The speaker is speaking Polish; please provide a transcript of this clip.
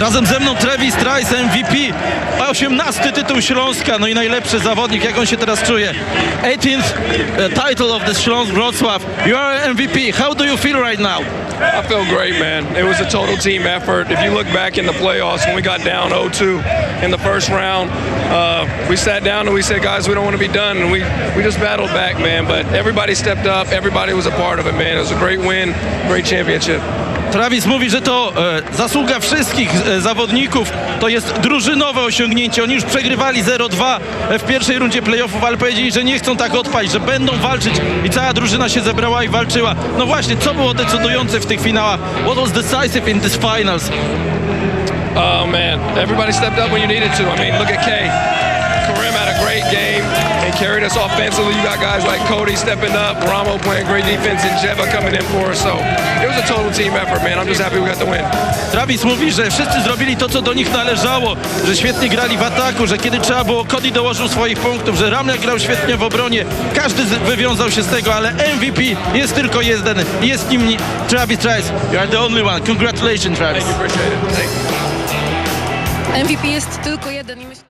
Razem ze mną Travis Trice, MVP, 18 tytuł Śląska, no i najlepszy zawodnik, jak on się teraz czuje. 18th uh, title of the Śląsk Wrocław. You are MVP. How do you feel right now? I feel great, man. It was a total team effort. If you look back in the playoffs when we got down 0-2 in the first round, uh, we sat down and we said, guys, we don't want to be done, and we we just battled back, man. But everybody stepped up. Everybody was a part of it, man. It was a great win, great championship. Travis mówi, że to e, zasługa wszystkich e, zawodników, to jest drużynowe osiągnięcie. Oni już przegrywali 0-2 w pierwszej rundzie playoffów, ale powiedzieli, że nie chcą tak odpaść, że będą walczyć i cała drużyna się zebrała i walczyła. No właśnie, co było decydujące w tych finałach? What was decisive in these finals? Oh man, everybody stepped up when you needed to. I mean, look at Kay. Karim had a great game carried us offensively. You got guys like Cody stepping up, Ramo playing great defense, and Jeva coming in for us. So it was a total team effort, man. I'm just happy we got the win. Travis mówi, że wszyscy zrobili to, co do nich należało, że świetnie grali w ataku, że kiedy trzeba było, Cody dołożył swoich punktów, że Ramler grał świetnie w obronie. Każdy wywiązał się z tego, ale MVP jest tylko jeden. Jest nim ni- Travis Trice. You are the only one. Congratulations, Travis. Appreciate it. Thank you. MVP jest tylko jeden.